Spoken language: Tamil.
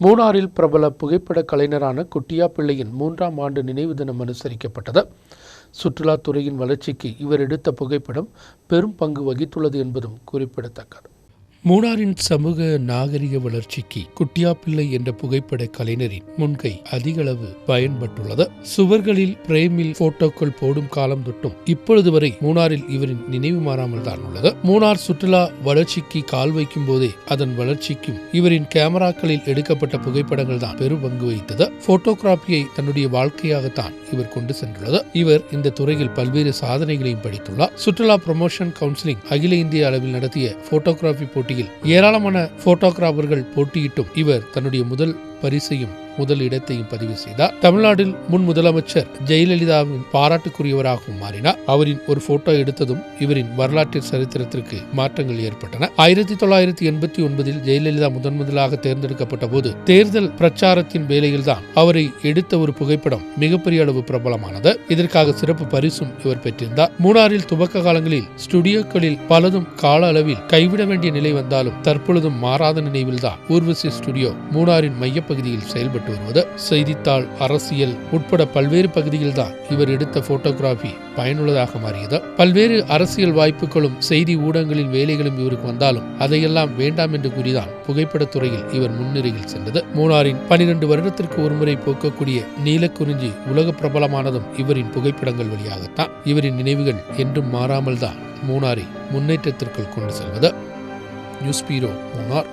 மூணாறில் பிரபல புகைப்பட கலைஞரான குட்டியா பிள்ளையின் மூன்றாம் ஆண்டு நினைவு தினம் அனுசரிக்கப்பட்டது. சுற்றுலாத்துறையின் வளர்ச்சிக்கு இவர் எடுத்த புகைப்படம் பெரும் பங்கு வகித்துள்ளது என்பதும் குறிப்பிடத்தக்கது. மூணாரின் சமூக நாகரிக வளர்ச்சிக்கு குட்டியாப்பிள்ளை என்ற புகைப்பட கலைஞரின் முன்கை அதிகளவு பயன்பட்டுள்ளது. சுவர்களில் பிரேமில் போட்டோக்கள் போடும் காலம் தொட்டும் இப்பொழுது வரை மூணாரில் இவரின் நினைவு மாறாமல் தான் உள்ளது. மூணார் சுற்றுலா வளர்ச்சிக்கு கால் வைக்கும் போதே அதன் வளர்ச்சிக்கும் இவரின் கேமராக்களில் எடுக்கப்பட்ட புகைப்படங்கள் தான் பெரும் பங்கு வகித்தது. போட்டோகிராபியை தன்னுடைய வாழ்க்கையாகத்தான் இவர் கொண்டு சென்றுள்ளது. இவர் இந்த துறையில் பல்வேறு சாதனைகளையும் படித்துள்ளார். சுற்றுலா ப்ரமோஷன் கவுன்சிலிங் அகில இந்திய அளவில் நடத்திய போட்டோகிராபி போட்டியில் ஏராளமான போட்டோகிராபர்கள் போட்டியிட்டும் இவர் தன்னுடைய முதல் பரிசையும் முதல் இடத்தையும் பதிவு செய்தார். தமிழ்நாட்டில் முன் முதலமைச்சர் ஜெயலலிதாவின் பாராட்டுக்குரியவராகவும் மாறினார். அவரின் ஒரு போட்டோ எடுத்ததும் இவரின் வரலாற்று சரித்திரத்திற்கு மாற்றங்கள் ஏற்பட்டன. ஆயிரத்தி தொள்ளாயிரத்தி எண்பத்தி ஒன்பதில் ஜெயலலிதா முதன் முதலாக தேர்ந்தெடுக்கப்பட்ட போது தேர்தல் பிரச்சாரத்தின் வேலையில்தான் அவரை எடுத்த ஒரு புகைப்படம் மிகப்பெரிய அளவு பிரபலமானது. இதற்காக சிறப்பு பரிசும் இவர் பெற்றிருந்தார். மூணாறில் துவக்க காலங்களில் ஸ்டுடியோக்களில் பலதும் கால அளவில் கைவிட வேண்டிய நிலை வந்தாலும் தற்பொழுதும் மாறாத நினைவில்தான் ஊர்வசி ஸ்டுடியோ மூணாரின் மையப்பகுதியில் செயல்பட்டு வெளியிட்டு வருவது செய்தித்தாள் அரசியல் உட்பட பல்வேறு பகுதியில்தான் இவர் எடுத்த போட்டோகிராஃபி பயனுள்ளதாக மாறியது. பல்வேறு அரசியல் வாய்ப்புகளும் செய்தி ஊடகங்களின் வேலைகளும் இவருக்கு வந்தாலும் அதையெல்லாம் வேண்டாம் என்று கூறிதான் புகைப்படத் துறையில் இவர் முன்னிறையில் சென்றது. மூணாரின் பனிரெண்டு வருடத்திற்கு ஒருமுறை போக்கக்கூடிய நீலக்குறிஞ்சி உலக பிரபலமானதும் இவரின் புகைப்படங்கள் வழியாகத்தான். இவரின் நினைவுகள் என்றும் மாறாமல் தான் மூணாரை முன்னேற்றத்திற்குள் கொண்டு செல்வது. News bureau Munnar.